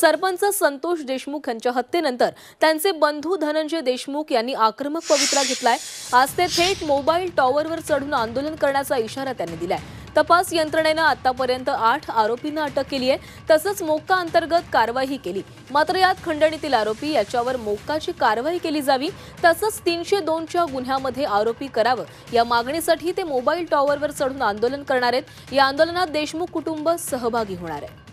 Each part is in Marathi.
सरपंच संतोष देशमुख यांच्या हत्येनंतर त्यांचे बंधू धनंजय देशमुख यांनी आक्रमक पवित्रा घेतलाय. आज ते थेट मोबाईल टॉवरवर चढून आंदोलन करण्याचा इशारा त्यांनी दिलाय. तपास यंत्रणेनं आतापर्यंत आठ आरोपींना अटक केली आहे तसंच मोक्का अंतर्गत कारवाई केली. मात्र यात खंडणीतील आरोपी याच्यावर मोक्काची कारवाई केली जावी. तसंच तीनशे दोनच्या गुन्ह्यामध्ये आरोपी करावं. या मागणीसाठी ते मोबाईल टॉवरवर चढून आंदोलन करणार आहेत. या आंदोलनात देशमुख कुटुंब सहभागी होणार आहे.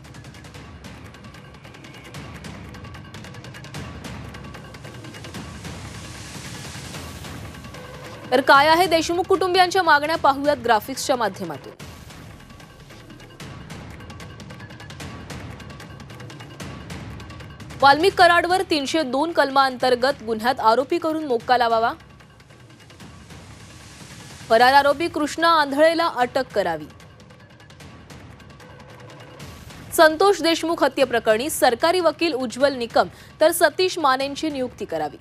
तर काय आहे देशमुख कुटुंबियांच्या मागण्या पाहूयात ग्राफिक्सच्या माध्यमातून. वाल्मिक कराडवर तीनशे दोन कलमांतर्गत गुन्ह्यात आरोपी करून मोक्का लावावा. फरार आरोपी कृष्णा आंधळेला अटक करावी. संतोष देशमुख हत्येप्रकरणी सरकारी वकील उज्ज्वल निकम तर सतीश मानेंची नियुक्ती करावी.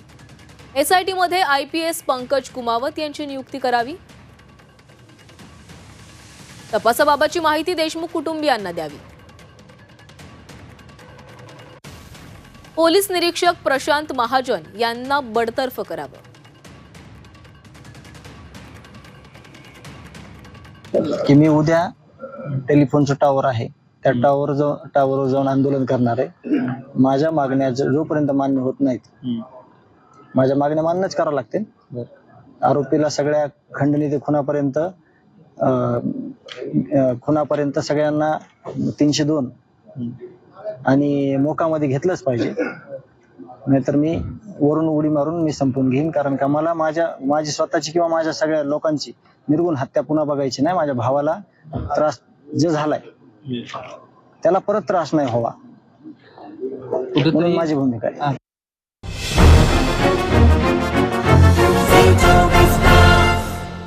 एसआयटीमध्ये आयपीएस पंकज कुमावत यांची नियुक्ती करावी. तपासाबाबतची माहिती देशमुख कुटुंबियांना द्यावी. पोलीस निरीक्षक प्रशांत महाजन यांना बडतर्फ करावं. की मी उद्या टेलिफोनचं टावर आहे. त्या टावर जाऊन टावरवर जाऊन आंदोलन करणार आहे. माझ्या मागण्या जो- जोपर्यंत मान्य होत नाहीत माझ्या मागण्या मान्यच करावं लागतील. आरोपीला सगळ्या खंडणी ते खुनापर्यंत खुनापर्यंत सगळ्यांना तीनशे दोन. आणि मोकामध्ये घेतलंच पाहिजे. नाहीतर मी वरून उडी मारून मी संपून घेईन. कारण का मला माझ्या माझी स्वतःची किंवा माझ्या सगळ्या लोकांची निर्गुण हत्या पुन्हा बघायची नाही. माझ्या भावाला त्रास जे झालाय त्याला परत त्रास नाही व्हावा. म्हणून माझी भूमिका आहे.